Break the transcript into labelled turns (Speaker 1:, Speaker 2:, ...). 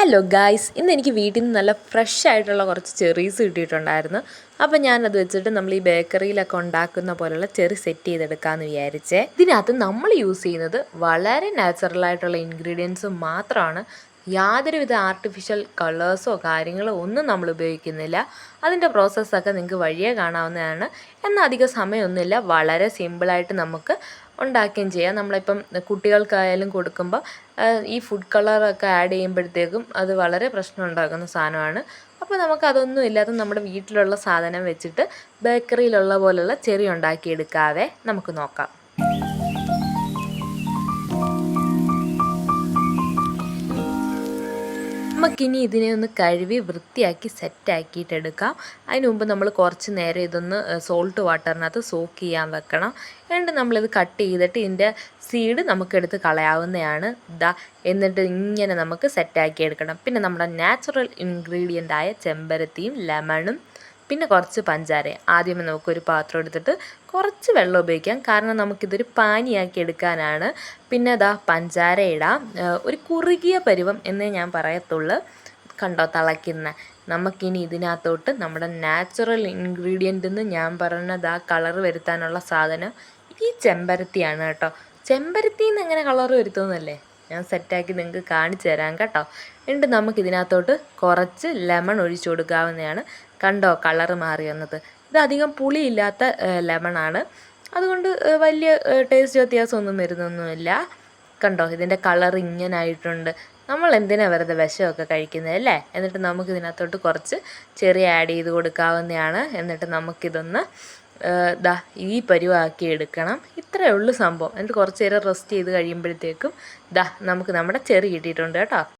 Speaker 1: Hello guys ഇന്ന് എനിക്ക് വീട്ടിൽ നിന്ന് നല്ല ഫ്രഷ് ആയിട്ടുള്ള കുറച്ച് ചെറീസ് കിട്ടിയിട്ടുണ്ടായിരുന്നു. അപ്പോൾ ഞാനത് വെച്ചിട്ട് നമ്മൾ ഈ ബേക്കറിയിലൊക്കെ ഉണ്ടാക്കുന്ന പോലുള്ള ചെറി സെറ്റ് ചെയ്തെടുക്കാമെന്ന് വിചാരിച്ചേ. ഇതിനകത്ത് നമ്മൾ യൂസ് ചെയ്യുന്നത് വളരെ നാച്ചുറൽ ആയിട്ടുള്ള ഇൻഗ്രീഡിയൻസ് മാത്രമാണ്. യാതൊരുവിധ ആർട്ടിഫിഷ്യൽ കളേഴ്സോ കാര്യങ്ങളോ ഒന്നും നമ്മൾ ഉപയോഗിക്കുന്നില്ല. അതിന്റെ പ്രോസസ്സൊക്കെ നിങ്ങൾക്ക് വഴിയേ കാണാവുന്നതാണ്. എന്നാൽ അധികം സമയമൊന്നുമില്ല. വളരെ സിമ്പിളായിട്ട് നമുക്ക് ഉണ്ടാക്കുകയും ചെയ്യാം. നമ്മളിപ്പം കുട്ടികൾക്കായാലും കൊടുക്കുമ്പോൾ ഈ ഫുഡ് കളറൊക്കെ ആഡ് ചെയ്യുമ്പോഴത്തേക്കും അത് വളരെ പ്രശ്നം ഉണ്ടാക്കുന്ന സാധനമാണ്. അപ്പോൾ നമുക്ക് അതൊന്നും ഇല്ലാതെ നമ്മുടെ വീട്ടിലുള്ള സാധനം വെച്ചിട്ട് ബേക്കറിയിലുള്ള പോലുള്ള ചെറി ഉണ്ടാക്കിയെടുക്കാതെ നമുക്ക് നോക്കാം. നമുക്കിനി ഇതിനെ ഒന്ന് കഴുകി വൃത്തിയാക്കി സെറ്റാക്കിയിട്ടെടുക്കാം. അതിന് മുമ്പ് നമ്മൾ കുറച്ച് നേരം ഇതൊന്ന് സോൾട്ട് വാട്ടറിനകത്ത് സോക്ക് ചെയ്യാൻ വെക്കണം. എന്നിട്ട് നമ്മളിത് കട്ട് ചെയ്തിട്ട് ഇതിന്റെ സീഡ് നമുക്കെടുത്ത് കളയാവുന്നതാണ്. ഇതാ എന്നിട്ട് ഇങ്ങനെ നമുക്ക് സെറ്റാക്കി എടുക്കണം പിന്നെ നമ്മുടെ നാച്ചുറൽ ഇൻഗ്രീഡിയന്റ് ആയ ചെമ്പരത്തിയും ലെമണും പിന്നെ കുറച്ച് പഞ്ചാര. ആദ്യമേ നമുക്കൊരു പാത്രം എടുത്തിട്ട് കുറച്ച് വെള്ളം ഉപയോഗിക്കാം. കാരണം നമുക്കിതൊരു പാനിയാക്കി എടുക്കാനാണ്. പിന്നെ അതാ പഞ്ചാര ഇടാം. ഒരു കുറുകിയ പരുവം എന്നേ ഞാൻ പറയത്തുള്ളൂ. കണ്ടോ തിളയ്ക്കുന്ന. നമുക്കിനി ഇതിനകത്തോട്ട് നമ്മുടെ നാച്ചുറൽ ഇൻഗ്രീഡിയന്റ് എന്ന് ഞാൻ പറഞ്ഞത് ആ കളർ വരുത്താനുള്ള സാധനം ഈ ചെമ്പരത്തിയാണ് കേട്ടോ. ചെമ്പരത്തിയിൽ നിന്ന് എങ്ങനെ കളർ വരുത്തുന്നല്ലേ ഞാൻ സെറ്റാക്കി നിങ്ങൾക്ക് കാണിച്ചു തരാം കേട്ടോ. എന്നിട്ട് നമുക്കിതിനകത്തോട്ട് കുറച്ച് ലെമൺ ഒഴിച്ചു കൊടുക്കാവുന്നതാണ്. കണ്ടോ കളറ് മാറി വന്നത്? ഇതധികം പുളിയില്ലാത്ത ലെമണാണ്. അതുകൊണ്ട് വലിയ ടേസ്റ്റ് വ്യത്യാസമൊന്നും വരുന്നൊന്നുമില്ല. കണ്ടോ ഇതിന്റെ കളർ ഇങ്ങനെ ആയിട്ടുണ്ട് നമ്മൾ എന്തിനാണ് വെറുതെ വിഷമൊക്കെ കഴിക്കുന്നത് അല്ലേ? എന്നിട്ട് നമുക്ക് ഇതിനകത്തോട്ട് കുറച്ച് ചെറിയ ആഡ് ചെയ്ത് കൊടുക്കാവുന്നതാണ്. എന്നിട്ട് നമുക്കിതൊന്ന് ദാ ഈ പരുവാക്കി എടുക്കണം. ഇത്രയേ ഉള്ളൂ സംഭവം. എന്നിട്ട് കുറച്ച് നേരം റെസ്റ്റ് ചെയ്ത് കഴിയുമ്പോഴത്തേക്കും ദാ നമുക്ക് നമ്മുടെ ചെറി കിട്ടിയിട്ടുണ്ട് കേട്ടോ.